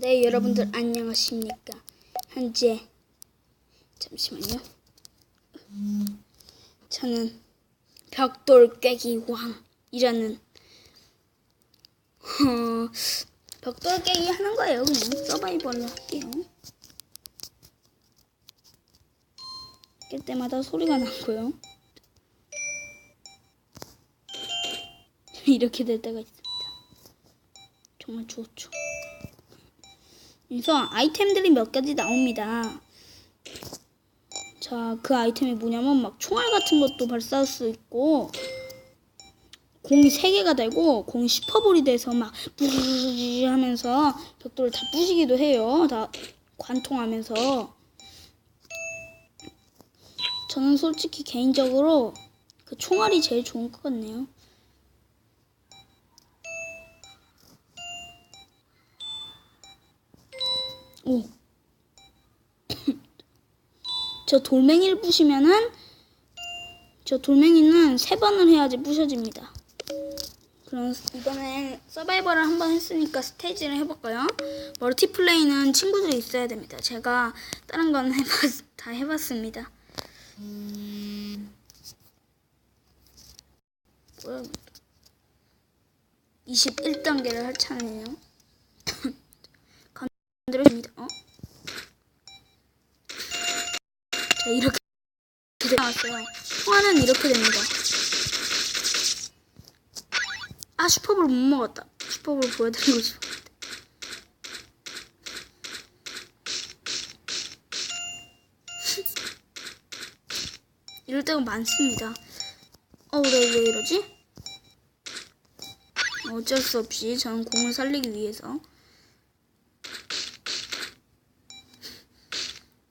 네, 여러분들 안녕하십니까? 현재 잠시만요. 저는 벽돌 깨기 왕이라는 어, 벽돌 깨기 하는 거예요. 그냥 서바이벌로 할게요. 깰 때마다 소리가 나고요. 이렇게 될 때가 있습니다. 정말 좋죠. 그래서 아이템들이 몇 가지 나옵니다. 자, 그 아이템이 뭐냐면 막 총알 같은 것도 발사할 수 있고 공이 세 개가 되고 공이 슈퍼볼이 돼서 막 부르르르 하면서 벽돌을 다 부시기도 해요. 다 관통하면서 저는 솔직히 개인적으로 그 총알이 제일 좋은 것 같네요. 오. 저 돌멩이를 부시면은 저 돌멩이는 세 번을 해야지 부셔집니다. 그럼 이번엔 서바이벌을 한번 했으니까 스테이지를 해볼까요? 멀티플레이는 친구들이 있어야 됩니다. 제가 다른 건 해봤, 다 해봤습니다. 뭐야? 21단계를 할 차례네요. 건드려줍니다. 어? 자, 이렇게 나왔어요. 통화는 이렇게 됩니다. 아, 슈퍼볼 못 먹었다. 슈퍼볼 보여드리고 싶었는데. 이럴 때가 많습니다. 어, 왜, 왜 이러지? 어쩔 수 없이 저는 공을 살리기 위해서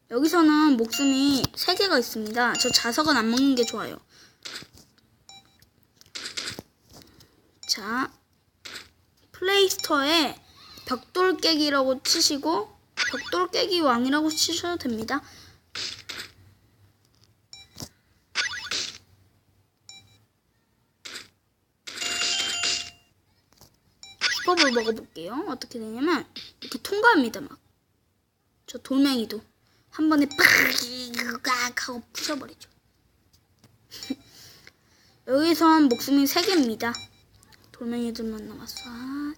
여기서는 목숨이 3개가 있습니다. 저 자석은 안 먹는 게 좋아요. 자, 플레이스토어에 벽돌 깨기라고 치시고 벽돌 깨기 왕이라고 치셔도 됩니다. 슈퍼볼 먹어볼게요. 어떻게 되냐면 이렇게 통과합니다. 막. 저 돌멩이도 한 번에 빡 하고 부셔버리죠. 여기선 목숨이 3개입니다. 돌멩이들만 남았어. 아.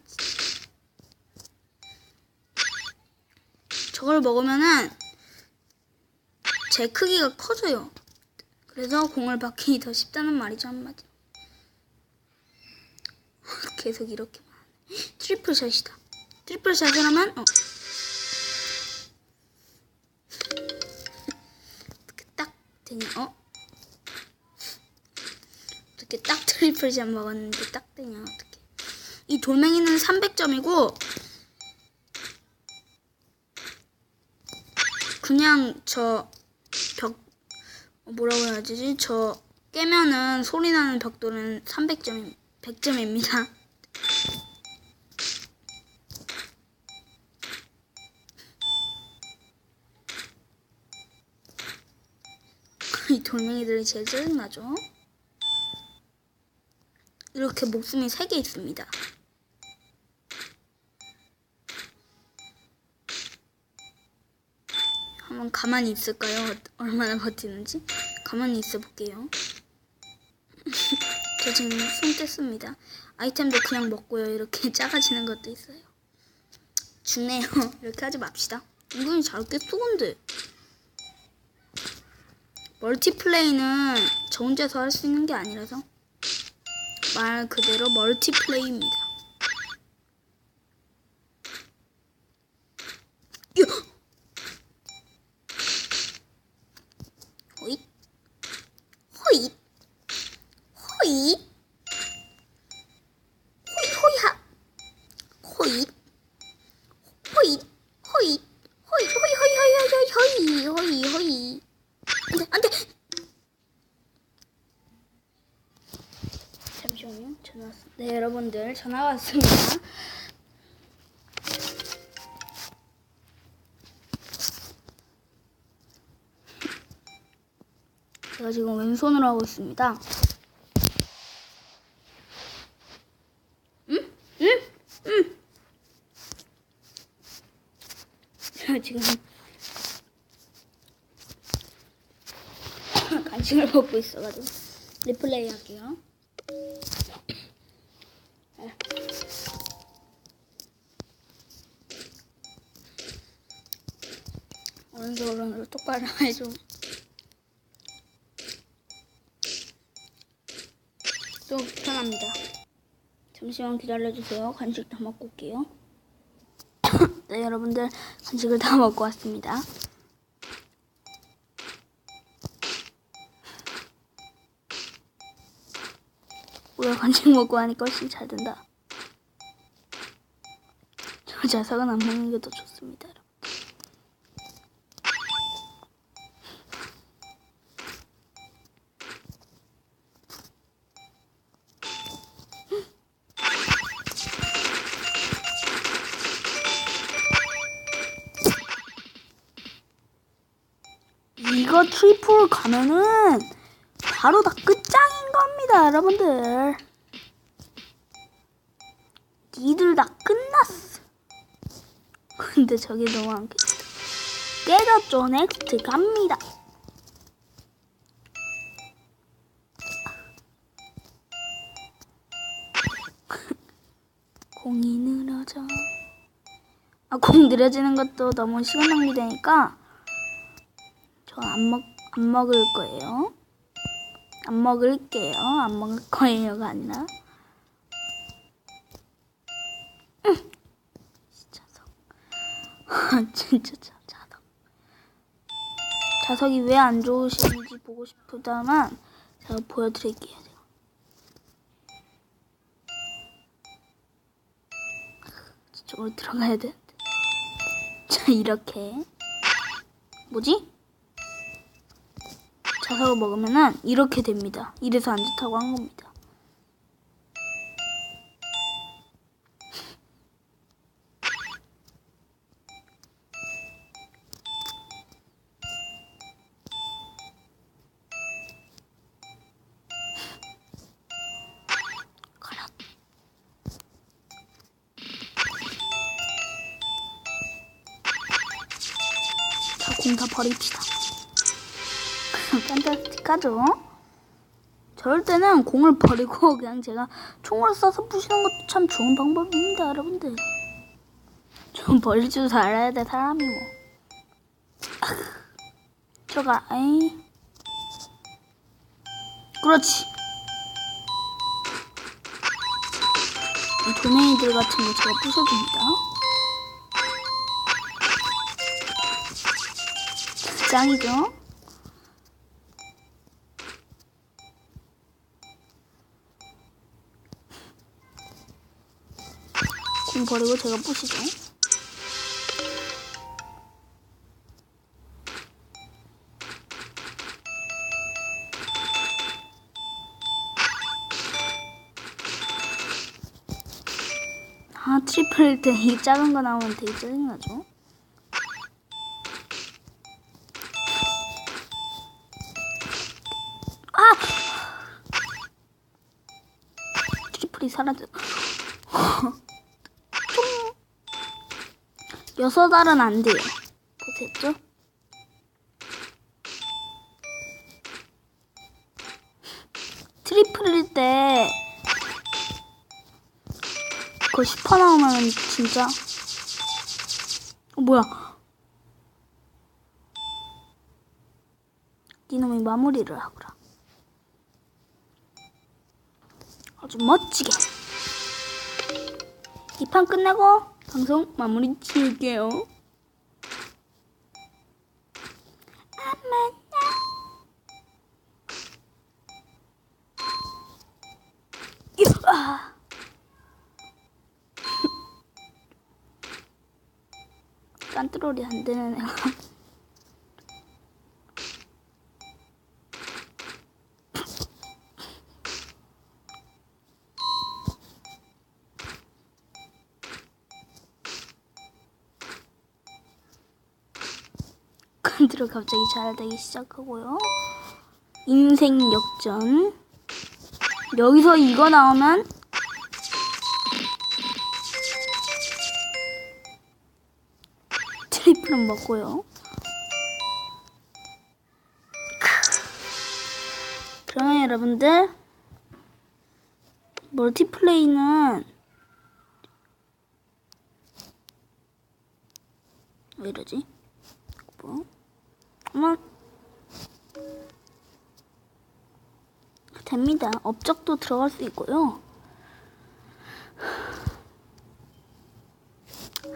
저걸 먹으면은 제 크기가 커져요. 그래서 공을 받기 더 쉽다는 말이죠 한마디. 계속 이렇게 트리플 샷이다. 트리플 샷을 하면 어. 되냐? 어? 어떻게 딱 트리플 샷 먹었는데 딱 되냐? 어떻게? 이 돌멩이는 300점이고 그냥 저 벽 뭐라고 해야 되지? 저 깨면은 소리 나는 벽돌은 300점 100점입니다. 이 돌멩이들이 제일 짜증나죠? 이렇게 목숨이 3개 있습니다. 한번 가만히 있을까요? 얼마나 버티는지? 가만히 있어 볼게요. 저 지금 손 뗐습니다. 아이템도 그냥 먹고요. 이렇게 작아지는 것도 있어요. 죽네요. 이렇게 하지 맙시다. 은근히 잘 깼어, 근데. 멀티플레이는 저 혼자서 할 수 있는 게 아니라서 말 그대로 멀티플레이입니다. 잠시만요 전화 왔... 네 여러분들 전화 왔습니다 제가 지금 왼손으로 하고 있습니다 응? 응? 응? 지금 간식을 먹고 있어가지고 리플레이 할게요. 오른손 똑바로 해줘. 또 편합니다. 잠시만 기다려주세요. 간식 다 먹고 올게요. 네, 여러분들 간식을 다 먹고 왔습니다. 우리가 간식 먹고 하니까 훨씬 잘 된다. 저 자석은 안 먹는 게 더 좋습니다. 이거 트리플 가면은 바로 다 끝장인 겁니다, 여러분들. 니들 다 끝났어. 근데 저기 너무 안 깨졌다. 깨졌죠? 넥스트 갑니다. 공이 느려져. 아, 공 느려지는 것도 너무 시간 낭비되니까 저 안 먹, 안 먹을 거예요. 안 먹을게요. 안 먹을 거예요가 아니라. 음. 진짜 자, 자석. 자석이 왜 안 좋으신지 보고 싶다만 제가 보여드릴게요. 제가. 저쪽으로 들어가야 되는데. 자, 이렇게. 뭐지? 자석을 먹으면은 이렇게 됩니다. 이래서 안 좋다고 한 겁니다. 다 버립시다. 판타스틱하죠? 저럴 때는 공을 버리고 그냥 제가 총으로 쏴서 부시는 것도 참 좋은 방법입니다, 여러분들. 좀 버릴 줄 알아야 돼, 사람이 뭐. 아, 들어가, 에이. 그렇지. 이 도메이들 같은 거 제가 부숴줍니다. 짱이죠? 공 버리고 제가 부시죠. 아 트리플일 때이 작은 거 나오면 되게 짜증나죠? 아! 트리플이 사라져. 여섯 알은 안 돼요. 보셨죠? 트리플일 때 그거 10% 나오면 진짜 어, 뭐야 이놈이 마무리를 하거라 아주 멋지게 이 판 끝내고 방송 마무리 지을게요. 아. 깐트롤이 안 되는 애가. 컨트롤 갑자기 잘 되기 시작하고요. 인생 역전. 여기서 이거 나오면 트리플은 먹고요. 그러면 여러분들 멀티플레이는 왜 이러지? 뭐? 어머 됩니다. 업적도 들어갈 수 있고요.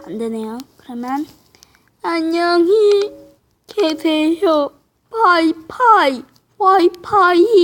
안 되네요. 그러면 안녕히 계세요. 파이파이 와이파이